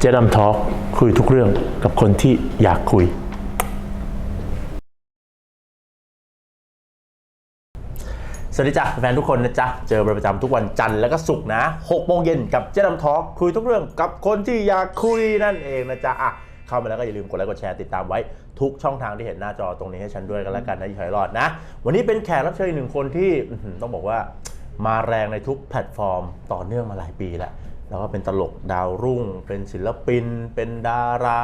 เจดัมทอล์กคุยทุกเรื่องกับคนที่อยากคุย สวัสดีจ้ะแฟนทุกคนนะจ๊ะ เจอเป็นประจำทุกวันจันทร์แล้วก็ศุกร์นะ6โมงเย็นกับเจดัมทอล์กคุยทุกเรื่องกับคนที่อยากคุยนั่นเองนะจ๊ะอะเข้ามาแล้วก็อย่าลืมกดไลค์กดแชร์ติดตามไว้ทุกช่องทางที่เห็นหน้าจอตรงนี้ให้ฉันด้วยกันแล้วกันนะยี่ห้อยรอดนะ วันนี้เป็นแขกรับเชิญอีกหนึ่งคนที่อื้อหือต้องบอกว่ามาแรงในทุกแพลตฟอร์มต่อเนื่องมาหลายปีแล้ว แล้วก็เป็นตลกดาวรุ่ง เป็นศิลปิน เป็นดารา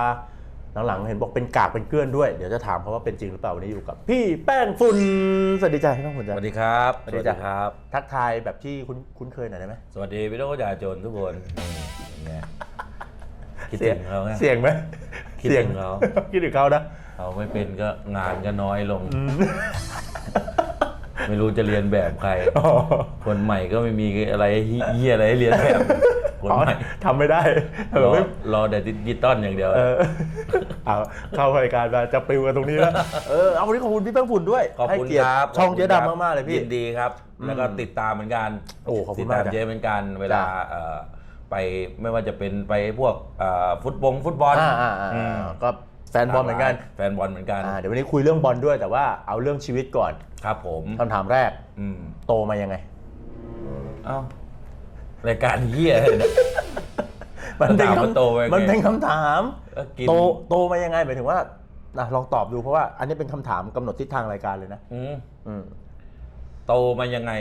หลังๆเห็นบอกเป็นกากเป็นเกลื่อนด้วย เดี๋ยวจะถามเขาว่าเป็นจริงหรือเปล่าวันนี้อยู่กับ พี่แป้งฝุ่นสวัสดีจ้าพี่แป้งฝุ่นสจ้าวัสดีครับสวัสดีจ้ะครับ ทักทายแบบที่คุ้นคุ้นเคยหน่อยได้ไหมสวัสดีพี่น้องประชาชนทุกคนนี่เป็นไงคิดเสีถึยงงเขาไงเสียงไหมคิดถึงเขาคิดถึงเขานะเขาไม่เป็นก็งานก็น้อยลง ไม่รู้จะเรียนแบบใครอ๋อคนใหม่ก็ไม่มีอะไรเฮียอะไรให้เรียนแบบ คนอ๋อใหม่ทำไม่ได้รแบบอไม่รอแต่ดิจิตอลอย่างเดียวเออเอาเข้ารายการมาจะปิวกันตรงนี้แล้วเออเอาวันนี้ขอบคุณพี่แป้งฝุ่นด้วยขอบคุณให้เกียติครับช่องขบเจ๊คุณครับดำมากๆเลยพี่ยินดีครับ แล้วก็ติดตามเหมือนกันโอ้ขอบคุณติดมากตามจ้ะเจ๊เหมือนกันเวลาจ้ะเอ่อไปไม่ว่าจะเป็นไปพวกเอ่อฟุตบงฟุตบอลอ่าอ่าอ่าอืมก็แฟนบอลเหมือนกันแฟนบอลเหมือนกันอ่าเดี๋ยววันนี้คุยเรื่องบอลด้วยแต่ว่าเอาเรื่องชีวิตก่อนครับผมคำถามแรกอืมโตมายังไงเอ้า รายการเหี้ยเลยเนี่ยมันเป็นถามว่าคำโตมายังไง มันเป็นคำถามเอ้ากินโตโตมายังไงหมายถึงว่านะลองตอบดูเพราะว่าอันนี้เป็นคำถามกำหนดทิศทางรายการเลยนะอืมอืมโตมายังไง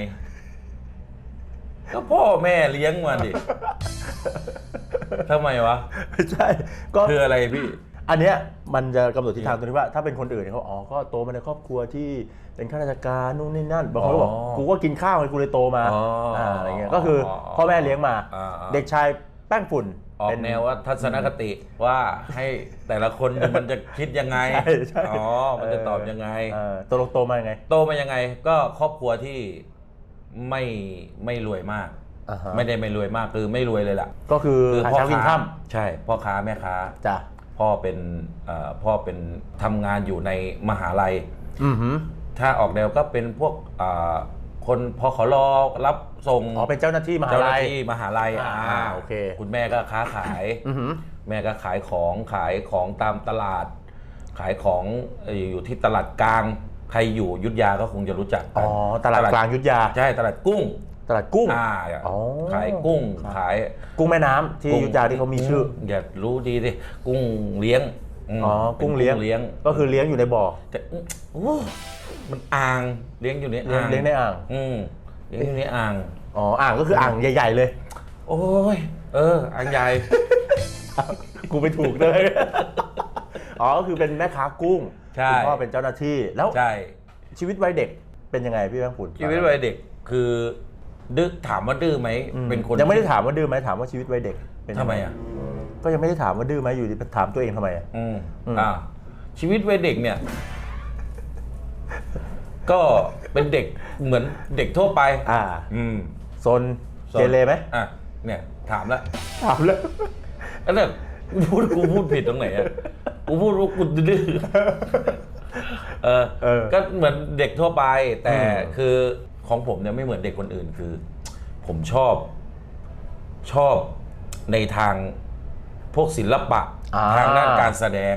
ก็พ่อแม่เลี้ยงมาดิทำไมวะ ไม่ใช่ก็คืออะไรพี่ อันเนี้ยมันจะกำหนดทิศทางตรงที่ว่าถ้าเป็นคนอื่นเนี่ยเขาอ๋อก็โตมาในครอบครัวที่เป็นข้าราชการนู่นนี่นั่นบางคนก็บอกอ๋อกูก็กินข้าวไงกูเลยโตมาอ๋ออ่าอะไรเงี้ยก็คือออพ่อแม่เลี้ยงมาอ่าอ่าเด็กชายแป้งฝุ่นออกเป็นแนวว่าทัศนคติว่าให้แต่ละคนมันจะคิดยังไงใช่ใช่อ๋อมันจะตอบยังไงเออตัวลงโตมายังไง โตมายังไง ก็ครอบครัวที่ไม่ไม่รวยมากอ่าฮะไม่ได้ไม่รวยมากคือไม่รวยเลยล่ะ ก็คือคือหาพ่อเช้ากินค้าค่ใช่พ่อค้าแม่ค้าำจ้ะ พ่อเป็นเอ่อพ่อเป็นทำงานอยู่ในมหาลัยอือหือถ้าออกแนวก็เป็นพวกเอ่อคนพอขอรอรับส่งอ๋อเป็นเจ้าหน้าที่มหาเจ้าหลัน้ายที่มหาลัยอ่าอ่าโอเค คุณแม่ก็ค้าขายอือหือแม่ก็ขายของขายของตามตลาด ขายของเอ่ออยู่ที่ตลาดกลาง ใครอยู่อยุทธยาก็คงจะรู้จักกัอ๋นอตลาดกลางยุทธยาใช่ตลาดกุ้ง ตลาดกุ้งอ่าอ๋อ ขายกุ้งครับขาย กุ้งแม่น้ำที่อยุธยาที่เขามีชื่อ อย่ารู้ดีสิกุ้งเลี้ยงมอ๋อ ป็นกุ้งเลี้ยงเลี้ยงก็คือเลี้ยงอยู่ในบ่อ แต่โอ้มันอ่างเลี้ยงอยู่ในเลี้ยงอ่างเลี้ยงในอ่าง อืมเลี้ยงอยู่ในอ่าง อ๋อ อ่างก็คืออ่างใหญ่ ๆ เลย โอ้ย เอออ่างใหญ่ กูไปถูกเลย อ๋อ ก็คือเป็นแม่ค้ากุ้งใช่ คุณพ่อเป็นเจ้าหน้าที่ แล้วใช่ชีวิตวัยเด็กเป็นยังไงพี่แบงค์ฝุ่นชีวิตวัยเด็กคือ ดื้อถามว่าดื้อไหมอืมเป็นคนยังไม่ได้ถามว่าดื้อไหมถามว่าชีวิตวัยเด็กเป็นยังทำงไมอะก็ยังไม่ได้ถามว่าดื้อไหมอยู่ดีถามตัวเองทำไมอะอืมอืมอ่าชีวิตวัยเด็กเนี่ย ก็เป็นเด็กเหมือนเด็กทั่วไป อ่า อืมโซนเกเรไหมอะเนี่ย ถามแล้วถามเลยอันนั้นกูพูดกูพูดผิดตรงไหนอะกูพูดว่ากูดื้อเออเออก็เหมือนเด็กทั่วไป แต่อืมคือ ของผมเนี่ยไม่เหมือนเด็กคนอื่นคือ ผมชอบชอบในทางพวกศิลปะอ่า ทางด้านการแสดง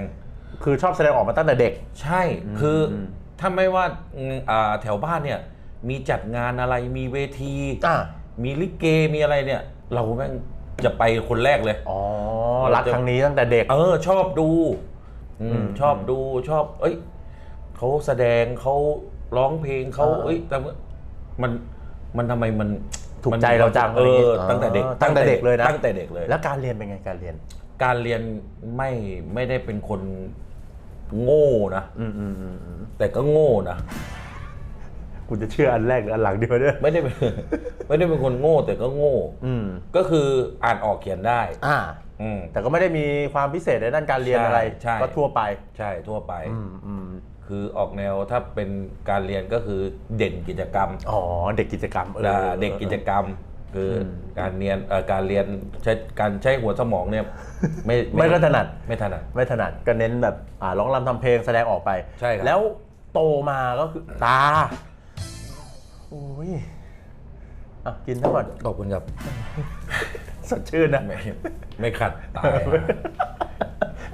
คือชอบแสดงออกมาตั้งแต่เด็ก ใช่คืออมถ้าไม่ว่าอ่าแถวบ้านเนี่ย มีจัดงานอะไรมีเวที อ่า มีลิเกมีอะไรเนี่ย เราแม่งจะไปคนแรกเลย อ๋อ รักครั้งนี้ตั้งแต่เด็ก เออชอบดูอืมอืมชอบดูชอบ เอ้ยเขาแสดงเขาร้องเพลงเขาอ่าเอ้ยแต่ว่า มันมันทำไมมันถูกมันใจเราจังเออะไรอย่างเงี้อยตั้งแต่เด็กอ๋อตั้งแต่เด็กเลยนะตั้งแต่เด็กเลย แล้วการเรียนเป็นไงการเรียน การเรียนไม่ไม่ได้เป็นคนโง่นะอืมอืมอืมอืมแต่ก็โง่นะกูจะเชื่ออันแรกหรืออันหลังดีวะเนี่ยไม่ได้เป็นไม่ได้เป็นคนโง่แต่ก็โง่อืมก็คืออ่านออกเขียนได้ อ่าอืมแต่ก็ไม่ได้มีความพิเศษในด้านการเรียนใช่อะไรใช่ก็ทั่วไป ใช่ทั่วไปอืมอืม คือออกแนวถ้าเป็นการเรียนก็คือเด่นกิจกรรม อ๋อ เด็กกิจกรรมเอออ่าเด็กกิจกรรม คืออมการเรียนเอ่อการเรียนใช้การใช้หัวสมองเนี่ยไม่ไม่ก็ถนัดไม่ถนัดไม่ถนัดก็เน้นแบบอ่าร้องรำทำเพลงแสดงออกไปใช่ครับแล้วโตมาก็คือตาโอ้ยอะกินทั้งหมดขอบคุณครับสดชื่นนะไม่ไม่ขัดตาย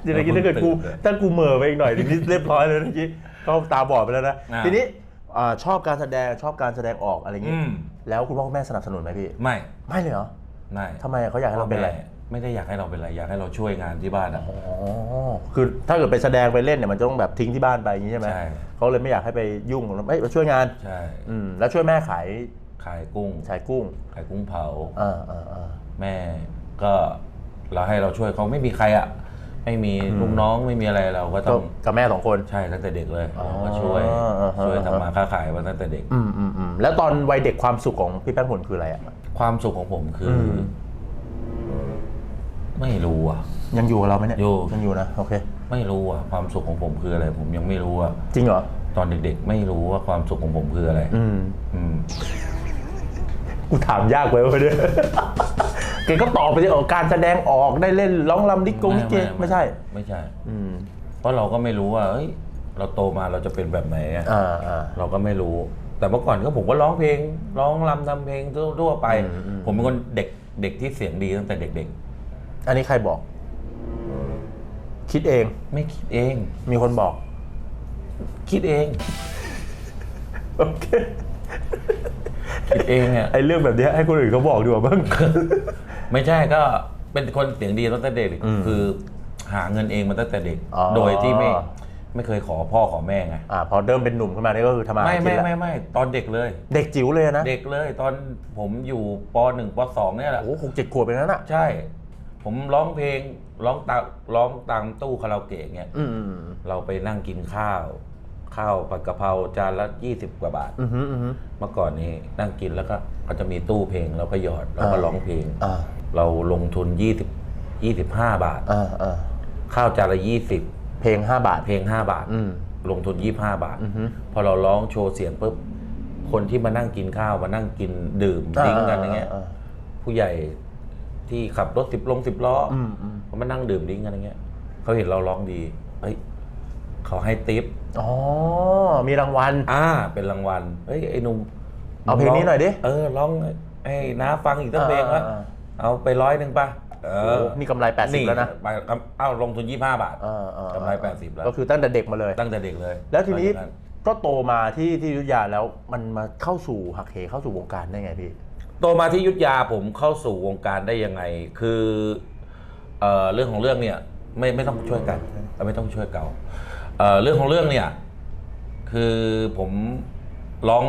อะจริงๆถ้าเกิดกูถ้ากูเหม่อไปอีกหน่อยทีนี้เรียบร้อยเลยเมื่อกี้ก็ตาบอดไปแล้วนะอ่าทีนี้อ่าชอบการแสดงชอบการแสดงออกอะไรอย่างงี้อืมแล้วคุณพ่อคุณแม่สนับสนุนไหมพี่ ไม่ไม่เลยเหรอไม่ทำไมเขาอยากให้เราเป็นอะไรไม่ได้อยากให้เราเป็นอะไรอยากให้เราช่วยงานที่บ้านอะอ๋อคือถ้าเกิดไปแสดงไปเล่นเนี่ยมันจะต้องแบบทิ้งที่บ้านไปอย่างนี้ใช่ไหมใช่เขาเลยไม่อยากให้ไปยุ่งกับเอ้ยมาช่วยงานใช่อืมแล้วช่วยแม่ขายขายกุ้งขายกุ้งขายกุ้งเผาอ่าอ่าอ่าแม่ก็เราให้เราช่วยเขาไม่มีใครอะ ไม่มีลูกน้องไม่มีอะไรเราก็ก็ต้องกับแม่สองคนใช่ตั้งแต่เด็กเลยอ๋อเราก็ช่วยอ่าฮะช่วยทำมาค้าขายมาตั้งแต่เด็ก อืมอืมอืมแล้วตอนวัยเด็กความสุขของพี่แป้งผลคืออะไรอะความสุขของผมคืออมไม่รู้อะ ยังอยู่กับเราไหมเนี่ยอยู่ยังอยู่นะโอเค ไม่รู้อะความสุขของผมคืออะไร ผมยังไม่รู้อะจริงเหรอตอนเด็กๆ ไม่รู้ว่าความสุขของผมคืออะไร อืมอืมกูถามยากไปวะเนี่ยแกก็ตอบไปที่ออกการแสดงออกได้เล่นร้องรำดิกงดิเกไม่ใช่ ไม่ใช่ อืมเพราะเราก็ไม่รู้ว่าเอ้ย เราโตมาเราจะเป็นแบบไหนอะอ่าอ่า เราก็ไม่รู้ แต่เมื่อก่อนก็ผมก็ร้องเพลง ร้องรำทำเพลงทั่วๆไป อืมอืม ผมเป็นคนเด็กเด็กที่เสียงดีตั้งแต่เด็ก อันนี้ใครบอก คิดเอง ๆ ไม่คิดเอง มีคนบอก คิดเอง โอเค คิดเองอะไอ้เรื่องแบบเนี้ยให้คนอื่นเขาบอกดีกว่าบ้าง ไม่ใช่ก็เป็นคนเสียงดีตั้งแต่เด็กอืมคือหาเงินเองมาตั้งแต่เด็กอ๋อโดยที่ไม่ไม่เคยขอพ่อขอแม่ไงอ่าพอเริ่มเป็นหนุ่มขึ้นมานี่ก็คือทำมาหาไม่กิไม่นละไม่ไม่ตอนเด็กเลย เด็กจิ๋วเลยนะเด็กเลย ตอนผมอยู่ปหนึ่งปสองเนี่ยแหละโอ้โหหกเจ็ดขวบเป็นนั้นอะใช่ ผมร้องเพลงร้องตาร้องตามตู้คาราโอเกะเงี้ยอืมอืมเราไปนั่งกินข้าว ข้าวผัดกะเพราจานละยี่สิบกว่าบาทอืมอืมอืมเมื่อก่อนนี้นั่งกินแล้วก็ก็จะมีตู้เพลงเราก็หยอดเราก็อ่าร้องเพลงอ่า เราลงทุนยี่สิบยี่สิบห้าบาท อ่าอ่าข้าวจานละยี่สิบเพลงห้าบาท เพลงห้าบาท อืม ลงทุนยี่ห้าบาท อือฮึพอเราร้องโชว์เสียงปุ๊บ คนที่มานั่งกินข้าวมานั่งกินดื่มดิ้งกันอย่างเงี้ยาผู้ใหญ่ที่ขับรถสิบลงสิบล้อออืมอืมเขามานั่งดื่มดิ้งกันอย่างเงี้ยเขาเห็นเราร้องดีเฮ้ยเขาให้ติปอ๋อ มีรางวัล อ่า เป็นรางวัลเฮ้ยไอ้หนุ่มเอาเพลงนี้หน่อยดิเออร้องให้น้าฟังอีกสักเพลงวะอ่าอ่า เอาไปร้อยหนึ่งป่ะเอโอ้อนี่กำไรแปดสิบแล้วนะไปเอ้าลงทุนยี่ห้าบาทอ่าอ่ากำไร 80 แล้ว ก็คือตั้งแต่เด็กมาเลย ตั้งแต่เด็กเลย แล้วทีนี้ตอนั้นก็โตมาที่ที่อยุธยาแล้วมันมาเข้าสู่หักเหเข้าสู่วงการได้ไงพี่ โตมาที่อยุทธยาผมเข้าสู่วงการได้ยังไง คือเอ่อเรื่องของเรื่องเนี่ยไม่ไม่ต้องช่วยกันไม่ต้องช่วยเกาเอ่อเรื่องของเรื่องเนี่ยคือผมร้อง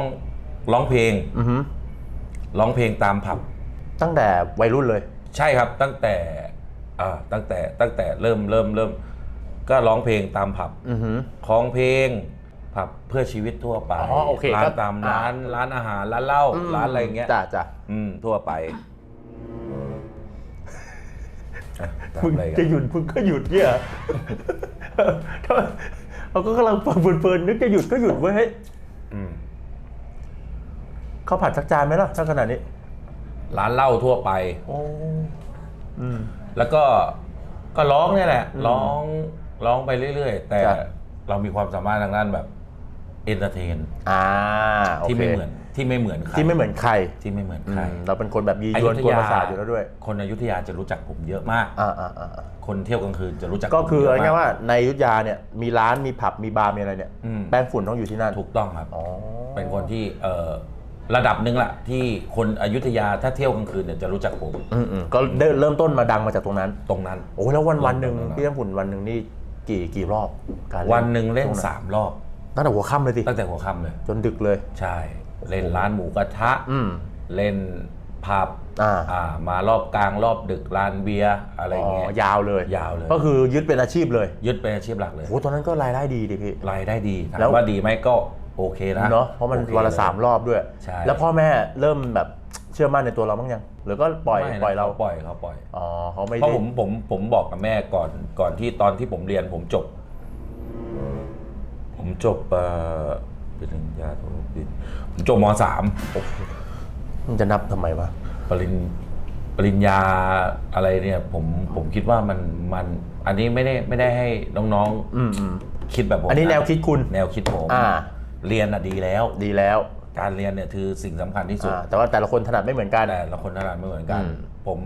ร้องเพลงอือฮึร้องเพลงตามผับ ตั้งแต่วัยรุ่นเลย ใช่ครับตั้งแต่อ่าตั้งแต่ตั้งแต่เริ่มเริ่มเริ่ม ก็ร้องเพลงตามผับอือฮึคล้องเพลงผับเพื่อชีวิตทั่วไปอ๋อโอเคร้าก็นตามอ่า ร้านร้านอาหารร้านเหล้าร้านอะไรอย่างเงี้ยจ้ะจ้ะอืมทั่วไปอะตามมึงอะไรกันจะหยุดมึงก็หยุดเนี่ยเราก็กำลังฟังเพลินๆนึกจะหยุดก็หยุดเว้ยเฮ้ยอืม ข้าวผัดสักจานไหมล่ะถ้าขนาดนี้ ร้านเหล้าทั่วไป โอ้อืม แล้วก็ก็ร้องเนี่ยแหละร้องร้องไปเรื่อยๆ แต่จ้ะ เรามีความสามารถทางด้านแบบเอนเตอร์เทนอ่าโคที่ไม่เหมือนที่ไม่เหมือนใครที่ไม่เหมือนใครที่ไม่เหมือนอืใครมเราเป็นคนแบบยียวนกวนประสาทอยู่แล้วด้วยคนอยุธยาจะรู้จักผมเยอะมาก อ่าอ่าอ่าอ่าคนเที่ยวกลางคืนจะรู้จักก็คือผมเอาเยะม ง่ายๆว่าในอยุทธยาเนี่ยมีร้านมีผับมีบาร์มีอะไรเนี่ย อืม แป้งฝุ่นต้องอยู่ที่นั่นถูกต้องครับ อ๋อเป็นคนที่เอ่อ ระดับหนึ่งละที่คนอยุธยาถ้าเที่ยวกลางคืนเนี่ยจะรู้จักผมอืมอืมก็ได้เริ่มต้นมาดังมาจากตรงนั้น ตรงนั้น โอ้ยแล้ววันวันหนึ่งตรงนั้นพี่แป้งฝุ่นวันหนึ่งนี่กี่กี่รอบการวันหนึ่งเล่นช่วสามรอบ ตั้งแต่หัวค่ำเลยสิตั้งแต่หัวค่ำเลย จนดึกเลย ใช่ เล่นร้านหมูกระทะอืม เล่นผับอ่า อ่ามารอบกลางรอบดึกร้านเบียร์อะไรเงี้ยอ๋อยาวเลยยาวเลย ก็คือยึดเป็นอาชีพเลยยึดเป็นอาชีพหลักเลย โอ้ตอนนั้นก็รายได้ดีดิพี่ รายได้ดีถามแล้ว ว่าดีไหมก็ โอเคนะเนาะเพราะมันโอควันละยสามรอบด้วยใช่แล้วพ่อแม่เริ่มแบบเชื่อมั่นในตัวเราบ้างยัง หรือก็ปล่อยไม่นะปล่อยเราขปล่อยเขาปล่อยอ๋อเขาไม่เพราะได้ผมผมผมบอกกับแม่ก่อนก่อนที่ตอนที่ผมเรียนผมจบ ผมจบเอ่อปริญญาโทผมจบมสามมันจะนับทำไมวะปริญปริญญาอะไรเนี่ย ผมผมคิดว่ามันมันอันนี้ไม่ได้ไม่ได้ให้น้องอืมอืมๆคิดแบบผมอันนี้แนวคิดคุณแนวคิดผมอ่า เรียนอะดีแล้ว ดีแล้วการเรียนเนี่ยคือสิ่งสำคัญที่สุด อ่าแต่ว่าแต่ละคนถนัดไม่เหมือนกัน แต่ละคนถนัดไม่เหมือนกัน อืม ผม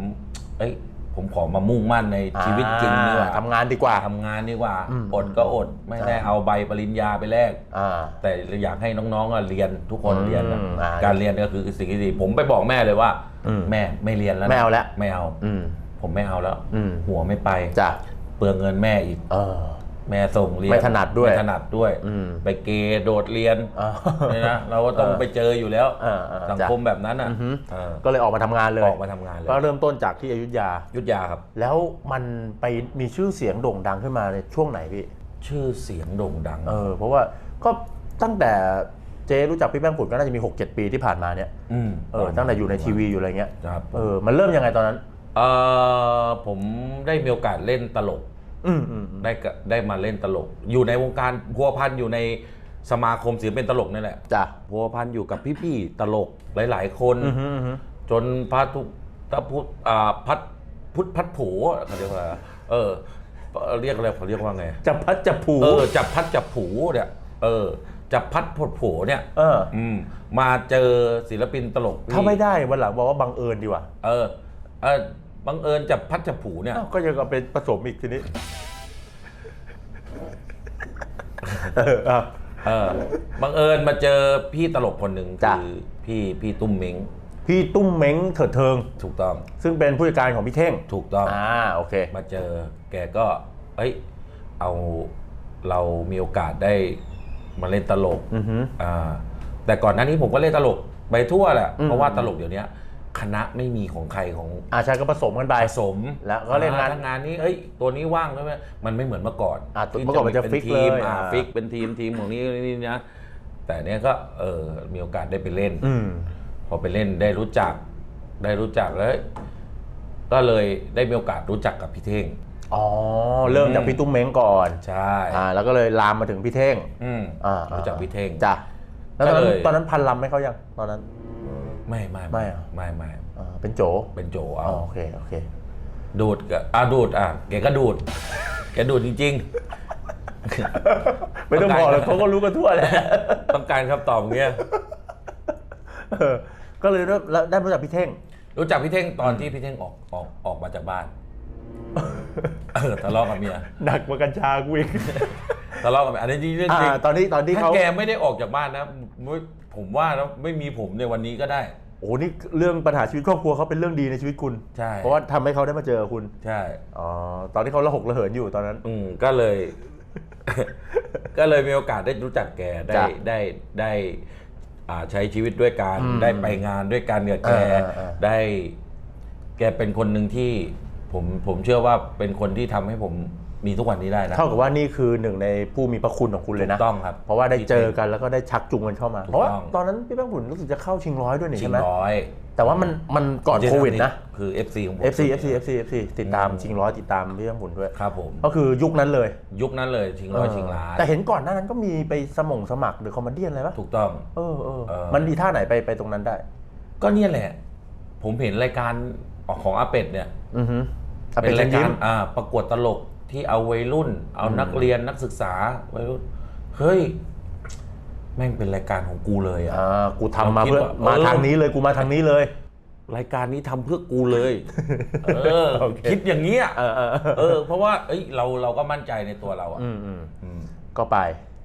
เอ้ยผมขอมามุ่งมั่นในชีวิตจริงดีกว่าอ่าทำงานดีกว่า ทำงานดีกว่า อืม อดก็อดไม่ได้เอาใบปริญญาไปแลก อ่า แต่อยากให้น้องๆอะเรียนทุกคนอืมเรียนนะอ่าการเรียนก็คือสิ่งที่ดี ผมไปบอกแม่เลยว่า อืมแม่ไม่เรียนแล้วนะไม่เอาแล้ว ไม่เอา อืม ผมไม่เอาแล้ว อืม หัวไม่ไป จ้ะเปลืองเงินแม่อีก เออ แม่ส่งเรียนไม่ถนัดด้วยไม่ถนัดด้วยอืมไปเกโดดเรียนอ่าเนี่ยนะเราก็ต้องเออไปเจออยู่แล้วเออเออสังคมแบบนั้นอะอือฮึเออก็เลยออกมาทำงานเลยออกมาทำงานเลยก็เริ่มต้นจากที่อยุธยายุทธยาครับ แล้วมันไปมีชื่อเสียงโด่งดังขึ้นมาในช่วงไหนพี่ชื่อเสียงโด่งดังเออเพราะว่าก็ตั้งแต่เจ๊รู้จักพี่แป้งผุดก็น่าจะมี 6-7 ปีที่ผ่านมาเนี่ยอืมเออตั้งแต่อยู่ในทีวีอยู่อะไรเงี้ยครับเออมันเริ่มยังไงตอนนั้นเออผมได้มีโอกาสเล่นตลกอืมอืมอืม ได้กะได้มาเล่นตลก อยู่ในวงการพัวพันอยู่ในสมาคมศิลปินตลกนี่แหละจ้ะพัวพันอยู่กับพี่ๆตลกหลาย ๆ คนอือฮึอือฮึจนพระทุกตะพุทธอ่าพัดพุทธพัดผูเขาเรียกว่าอะไรเออ เรียกอะไรเขาเรียกว่าไงจะพัดจะผูเออจับพัดจับผูเนี่ยเออจับพัดผดผูเนี่ย เออ อืมมาเจอศิลปินตลก ถ้าไม่ได้วันหลังบอกว่าบังเอิญดีกว่าเออเออ บังเอิญจับพัดจับผูเนี่ย อ้าวก็ยังเอาเป็นผสมอีกทีนี้ เอออะเออบังเอิญมาเจอพี่ตลกคนหนึ่งจ้ะ คือพี่พี่ตุ้มเม้งพี่ตุ้มเม้งเถิดเทิง ถูกต้องซึ่งเป็นผู้จัดการของพี่เท่งถูกต้อง อ่าโอเค มาเจอแกก็ เอ้ย เอาเรามีโอกาสได้มาเล่นตลกอือฮึ อ่าแต่ก่อนหน้านี้ผมก็เล่นตลกไปทั่วแหละอืมเพราะว่าตลกเดี๋ยวนี้ คณะไม่มีของใครของอ่าใช่ก็ผสมกันไปผสมแล้วก็เล่นงานอ่ถ้งานนี้เอ้ยตัวนี้ว่างใช่ไหมมันไม่เหมือนเมื่อก่อนอะเมื่อก่อนมันจะป็ฟิกทีเลยอ่าอ่าฟิกเป็นทีมทีมของนี้นี่นะแต่เนี้ยก็เออมีโอกาสได้ไปเล่นอืมพอไปเล่นได้รู้จักได้รู้จักแล้วก็เลยได้มีโอกาสรู้จักกับพี่เท่งอ๋อเริ่มจากพี่ตุ้มเม้งก่อนใช่อ่าแล้วก็เลยลามมาถึงพี่เท่งอืมอ่ารู้จักพี่เท่งจ้ะแล้วตอนนั้นก็เลยตอนนั้นพันลำไหมเขายังตอนนั้น ไม่ไม่ไม่เหรอ ไม่ไม่อ่าเป็นโจเป็นโจอ๋เอาอโอเคโอเค ดูดก็อะดูดอะแกก็ดูด แกดูดจริง ไม่ต้องบอกเลยเขาก็รู้กันทั่วแหละๆ ต้องการคำตอบอย่างเงี้ย เออก็เลยเริ่มแล้วได้รู้จักพี่เท่ง รู้จักพี่เท่งตอนที่พี่เท่งออกออกออกมาจากบ้านเออทะเลาะกับเมียหนักกว่ากัญชากูอีก ทะเลาะกับเมียอันนี้เรื่องจริงอ่าตอนนี้ตอนที่ถ้าเขา แกไม่ได้ออกจากบ้านนะไม่ ผมว่าแล้วไม่มีผมในวันนี้ก็ได้ โอ้โหนี่เรื่องปัญหาชีวิตครอบครัวเขาเป็นเรื่องดีในชีวิตคุณ ใช่ เพราะว่าทำให้เขาได้มาเจอคุณ ใช่ อ๋อ ตอนที่เขาระหกระเหินอยู่ตอนนั้น อืมก็เลย ก็เลยมีโอกาสได้รู้จักแกได้จ้ะได้ได้อ่าใช้ชีวิตด้วยกัน อืมได้ไปงานด้วยกันกับแกเออเออเออได้ แกเป็นคนหนึ่งที่ผมผมเชื่อว่าเป็นคนที่ทำให้ผม มีทุกวันนี้ได้นะเท่ากับว่านี่คือหนึ่งในผู้มีพระคุณของคุณเลยนะถูกต้องครับเพราะว่าได้เจอกันแล้วก็ได้ชักจูงกันเข้ามาถูกเพราะว่าต้องตอนนั้นพี่แป้งผุนรู้สึกจะเข้าชิงร้อยด้วยนี่ชิใช่งไหมร้อยแต่ว่ามันมันก่อนโควิดนะคือ FC ของผม FC FC FC FC ติดตามอืมชิงร้อยติดตามพี่แป้งผุนด้วยครับผมก็คือยุคนั้นเลย ยุคนั้นเลยชิงร้อยชิงล้านแต่เห็นก่อนหน้านั้นก็มีไปสมงสมัครหรือคอมเมดี้อะไรปะถูกต้องเออเออเออมันดีท่าไหนไปไปตรงนั้นได้ ก็เนี่ยแหละ ผมเห็นรายการออกของอาเป็ดเนี่ยอือฮึอะเป็นเชิรายญกายิ้รมอ่าประกวดตลก ที่เอาวัยรุ่น เอานักเรียนนักศึกษาวัยรุ่นเฮ้ยแม่งเป็นรายการของกูเลยอะอ่ากูทำมาเราคิดเพื่อว่ามาเออทางนี้เลยกูมาทางนี้เลย รายการนี้ทำเพื่อกูเลยเออโอเคคิดอย่างเงี้ยเออเออเออเออ เพราะว่าเอ้ยเราเราก็มั่นใจในตัวเราอะอืมอืมอืมก็ไป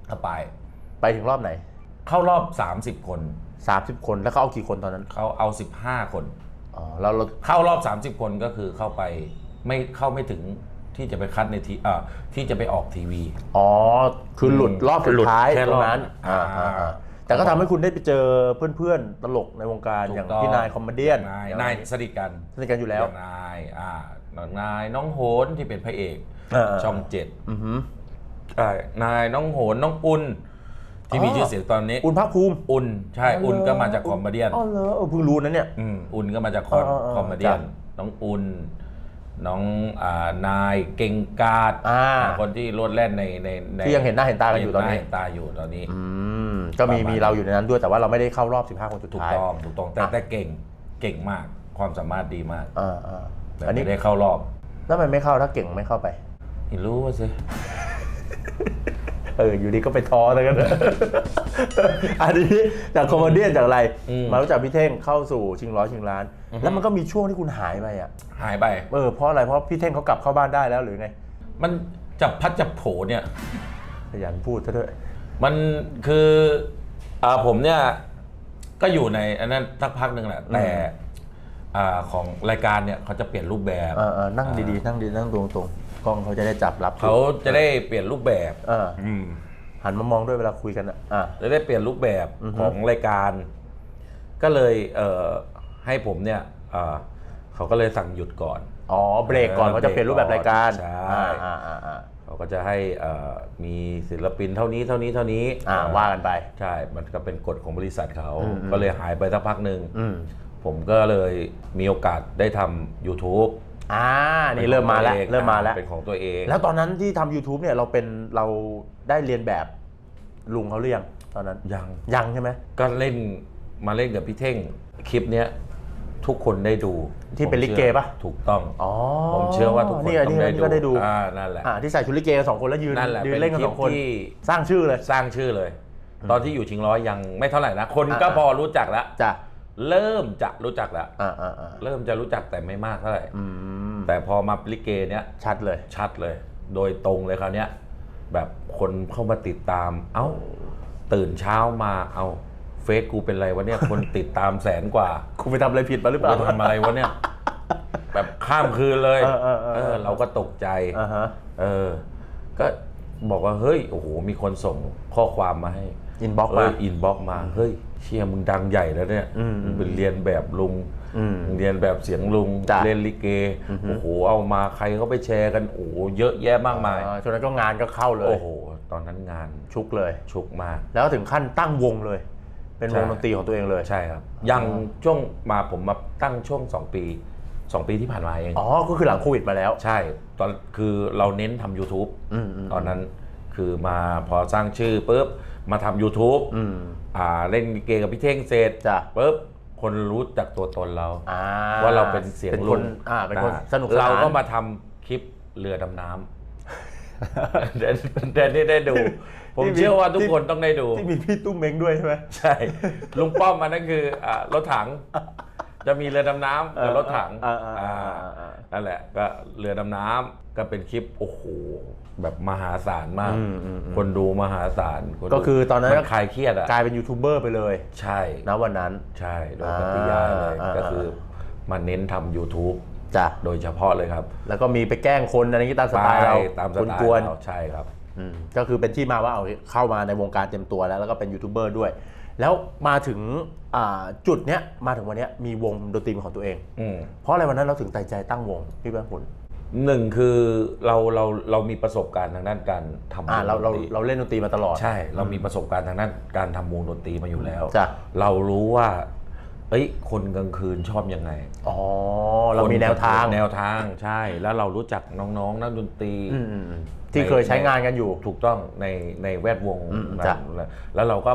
ถ้าไป ไปถึงรอบไหน เข้ารอบ 30 คน 30 คนแล้วเขาเอากี่คนตอนนั้นเขาเอา 15 คนอ๋อแล้วเราเข้ารอบ 30 คนก็คือเข้าไปไม่เข้าไม่ถึง ที่จะไปคัดในทีอ่าที่จะไปออกทีวี อ๋อ คือหลุดรอบสุดหลุดท้ายแค่ตรงนั้นรอบอ่าอ่าอ่าอ่าแต่ก็ทำให้คุณได้ไปเจอเพื่อนๆ ตลกในวงการถูกอย่างต้องพี่นายคอมเมเดี้นนายอย่างนายสนิทกันสนิทกันอยู่แล้วอย่างนายอ่าน้องนายน้องโหนที่เป็นพระเอกเออเออช่องเจ็ดอือหือใช่นายน้องโหนน้องอุ่นที่มีอ๋อ ชื่อเสียงตอนนี้ อุ่นภาคภูมิอุ่นใช่อุ่นก็มาจากคอมเมเดี้ อ๋อเหรอเออเพิ่งรู้นะเนี่ย อืมอุ่นก็มาจากคอมเออเออเออคอมเมเดี้จ้ะน้องอุ่น น้องอ่านายเก่งกาดอ่าคนที่โลดแล่นในในในที่ยังเห็นหน้าเห็นตากันอยู่ตอนนี้เห็หาเห็นตาอยู่ตอนนี้อืมก็มีประมาณมีเราอยู่ในนั้นด้วยแต่ว่าเราไม่ได้เข้ารอบ 15 คนสุดถูกท้ายต้องถูกต้องแต่อะแต่เก่งเก่งมากความสามารถดีมากอ่าอ่าแต่อันนี้ไม่ได้เข้ารอบแล้วทำไมไม่เข้าถ้าเก่งไม่เข้าไปไม่รู้ว่าสิ เอออยู่ดีก็ไปท้อแล้วกันอันนี้จากคอมเมดี้จากอะไรอืมมารู้จักพี่เท่งเข้าสู่ชิงร้อยชิงล้าน แล้วมันก็มีช่วงที่คุณหายไปอะหายไปเออเพราะอะไรเพราะพี่เท่งเขากลับเข้าบ้านได้แล้วหรือไง มันจับพัดจับโผเนี่ยขยันพูดซะด้วยมันคืออ่าผมเนี่ยก็อยู่ในอันนั้นสักพักหนึ่งแหละแต่อ่าของรายการเนี่ยเขาจะเปลี่ยนรูปแบบเออเออนั่งดีๆ นั่งดีนั่งตรงๆ กล้องเขาจะได้จับรับเขาจะได้เปลี่ยนรูปแบบเออหันมามองด้วยเวลาคุยกันอะอะ จะได้เปลี่ยนรูปแบบอือฮึ ของรายการ ก็เลยเอ่อให้ผมเนี่ยเอ่อเขาก็เลยสั่งหยุดก่อน อ๋อเบรกก่อนเขาจะเปลี่ยนรูปแบบรายการใช่ อ่าอ่าอ่าเขาก็จะให้เอ่อมีศิลปินเท่านี้เท่านี้เท่านี้อ่าว่ากันไป ใช่ มันก็เป็นกฎของบริษัทเขาอืมอืม ก็เลยหายไปสักพักหนึ่ง อืม ผมก็เลยมีโอกาสได้ทำ YouTube อ่านี่เริ่มมาแล้วป็นของตัวองเริ่มมาแล้วเป็นของตัวเอง แล้วตอนนั้นที่ทำ YouTube เนี่ยเราเป็นเราได้เรียนแบบลุงเขาหรือยังตอนนั้นยังยังใช่ไหมก็เล่นมาเล่นกับพี่เท่งคลิปเนี้ยทุกคนได้ดูที่เป็นลิเกปะถูกต้องอ๋อผมเชื่อว่าทุกคนนี่ไงต้องนี่ไงได้นี่ดูก็ได้ดูอ่านั่นแหละอ่าที่ใส่ชุดลิเกกันสองคนแล้วยืนนั่นแหละยืนเป็นเล่นกันคลิสปองคนที่สร้างชื่อเลยสร้างชื่อเลย ตอนที่อยู่ชิงร้อยยังไม่เท่าไหร่นะคนก็อ่าพอรู้จักแล้วจ้ะ เริ่มจะรู้จักแล้วอ่าอ่าอ่าเริ่มจะรู้จักแต่ไม่มากเท่าไหร่อืมแต่พอมาลิเกเนี้ยชัดเลย ชัดเลย โดยตรงเลยคราวเนี้ยแบบคนเข้ามาติดตาม เอ้า ตื่นเช้ามาเอาเฟซกูเป็นไรวะเนี่ยคนติดตามแสนกว่าคุณไปทำอะไรผิดมาหรือเปกูล่าจะทำอะไรวะเนี่ย แบบข้ามคืนเลยเออเออเออเออ เราก็ตกใจ อ่าฮะเออ ก็บอกว่าเฮ้ย โอ้โห มีคนส่งข้อความมาให้ inbox เอมาออินบ็อกมา เฮ้ย เชียมึงดังใหญ่แล้วเนี่ยอืมมึงเป็นเรียนแบบลุงอืมมึงเรียนแบบเสียงลุงจ้ะเล่นลิเกโอ้โหเอามาใครเขาไปแชร์กันโอ้โหเยอะแยะมากมายอ่าช่วงนั้นก็งานก็เข้าเลยโอ้โหตอนนั้นงานชุกเลยชุกมาก แล้วถึงขั้นตั้งวงเลย เป็นใช่วงดนตรีของตัวเองเลยใช่ครับยังช่วงมาผมมาตั้งช่วง2ปี2ปีที่ผ่านมาเองอ๋อก็คือหลังโควิดมาแล้ว ใช่ ตอนคือเราเน้นทำ YouTube อืมอืมตอนนั้นคือมาพอสร้างชื่อปุ๊บ มาทำ YouTube อืม อ่าเล่นลิเกกับพี่เท่งเสร็จจ้ะ ปุ๊บคนรู้จักตัวตนเรา อ่าว่าเราเป็นเสียงเป็นลุคนงอ่าเป็นคนอ่าสนุกสนานเราก็มาทำคลิปเรือดำน้ำ เดี๋ยวเดี๋ยวได้ได้ดู ผมเชื่อว่าทุกคนต้องได้ดู ที่มีพี่ตุ้มเม้งด้วยใช่ไหม ใช่ ลุงป้อมมันนั่นคืออ่ารถถัง จะมีเรือดำน้ำกับรถถังอ่าอ่าอ่าอ่าอ่าอ่านั่นแหละก็เรือดำน้ำก็เป็นคลิปโอ้โห แบบมหาศาลมาก อืมอืมอืม คนดูมหาศาลนดูก็คือตอนนั้น มัคลายเครียดอะกลายเป็นยูทูบเบอร์ไปเลยใช่นะวันนั้น ใช่โดยปฏิยายเลยอ่า ก็คือมาเน้นทำ YouTube จ้ะโดยเฉพาะเลยครับแล้วก็มีไปแกล้งคนอะไรอย่างนี้ตามสไตล์เราตามสไตล์กวนๆ เราใช่ครับ อืมก็คือเป็นที่มาว่าเอาเข้ามาในวงการเต็มตัวแล้ว แล้วก็เป็นยูทูบเบอร์ด้วย แล้วมาถึงอ่าจุดเนี้ยมาถึงวันเนี้ยมีวงดนตรีเป็นของตัวเอง อืมเพราะอะไรวันนั้นเราถึงตัดใจตั้งวงพี่แบงค์ผล หนึ่งคือเราเราเรามีประสบการณ์ทางด้านการทำอ่าวงเราเราดนตรีเราเล่นดนตรีมาตลอด ใช่ เรามีประสบการณ์ทางด้านการทำวงดนตรีมาอยู่แล้วจ้ะ เรารู้ว่า เอ้ย คนกลางคืนชอบยังไงอ๋อ เรามีแนวทางแนวทางใช่ แล้วเรารู้จักน้องๆนักดนตรี อืมอืมอืมที่เคยใช้งานกันอยู่ ถูกต้องในในแวดวงอืมนั้นจ้ะแล้วเราก็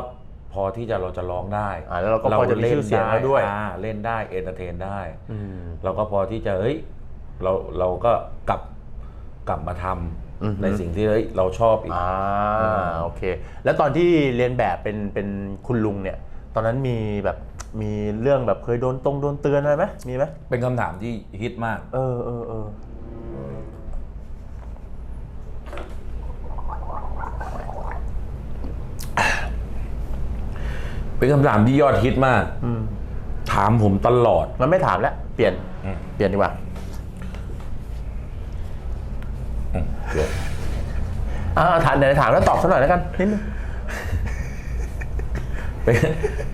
พอที่จะเราจะร้องได้อ่าแล้วเราก็พอจะมีชื่อเสียงแล้วด้วย อ่าเล่นได้เอนเตอร์เทนได้อืมเราก็พอที่จะเฮ้ย เราเราก็กลับกลับมาทอือฮึำในสิ่งที่เฮ้ยเราชอบอีกอ่าอ่าโอเค แล้วตอนที่เรียนแบบเป็นเป็นคุณลุงเนี่ย ตอนนั้นมีแบบมีเรื่องแบบเคยโดนตรงโดนเตือนอะไรไหมมีไหมเป็นคำถามที่ฮิตมาก เออเออเออเป็นคำถามที่ยอดฮิตมากอืมถามผมตลอด มันไม่ถามแล้ว เปลี่ยนอืมเปลี่ยนดีกว่า อ่าถามไหนถามแล้วตอบสักหน่อยแล้วกันนิดนึงเป็น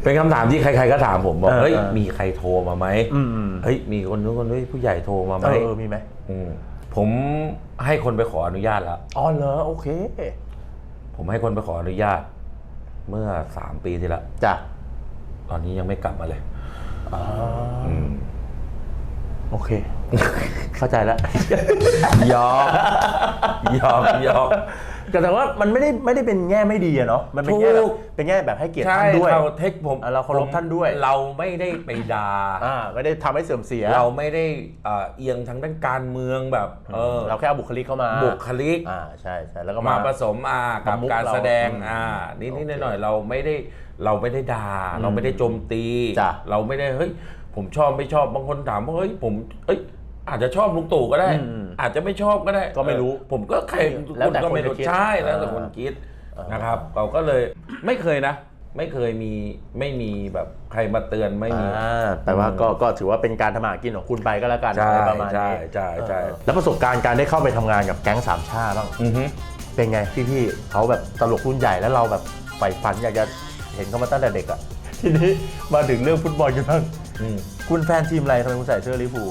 เป็นคำถามที่ใครๆก็ถามผมบอกเออเฮ้ยเออ มีใครโทรมาไหมอืมอืมเฮ้ยมีคนนู้นคนนี้ผู้ใหญ่โทรมาไหมเออเออมีไหมมผมให้คนไปขออนุญาตแล้ว อ๋อเหรอโอเคผมให้คนไปขออนุญาต เมื่อสามปีที่แล้ว จ้ะตอนนี้ยังไม่กลับมาเลยอ่าอืม โอเค เข้าใจแล้ว ยอม ยอมยอมแต่แต่ว่ามันไม่ได้ไม่ได้เป็นแง่ไม่ดีอะเนาะมันเป็นแง่แบถูบกเป็นแง่แบบให้เกียรติใช่ท่านด้วย เราเทคผมอะเราเคารพผมท่านด้วย เราไม่ได้ไปด่าอ่าไม่ได้ทำให้เสื่อมเสียเราไม่ได้เอ่อเอียงทางด้านการเมืองแบบเออเราแค่เอาบุคลิกเข้ามาบุคลิก อ่าใช่ใช่แล้วก็มา มาผสมอ่ากับมามุกการเราแสดงอืมอ่านิดโอนิดเคหน่อยๆเราไม่ได้ เราไม่ได้ด่าเราไม่ได้โจมตีจ้ะเราไม่ได้เฮ้ยผมชอบไม่ชอบบางคนถามว่าเฮ้ยผมเอ้ยอาจจะชอบลุงตู่ก็ได้อืมอาจจะไม่ชอบก็ได้ ก็ไม่รู้เออผมก็ใครทุกแล้วคนแต่ก็ไม่คนจะรู้คิดใช่แล้วแต่อ่าคนคิดอ่านนะครับ เราก็เลยไม่เคยนะ ไม่เคยมีไม่มีแบบใครมาเตือนไม่มีอ่าแปลว่าก็ก็ถือว่าเป็นการทำมาหากินของคุณไปก็แล้วกันใช่อะไรประมาณใช่นี้ใช่ใช่เออแล้วประสบการณ์การได้เข้าไปทำงานกับแก๊งสามชาบ้างอือฮึเป็นไงพี่ๆเขาแบบตลกรุ่นใหญ่แล้วเราแบบใฝ่ฝันอยากจะ เห็นเขามาตั้งแต่เด็กอะทีนี้มาถึงเรื่องฟุตบอลกันบ้างอืม คุณแฟนทีมอะไรทำไมคุณใส่เสื้อลิเวอร์พูล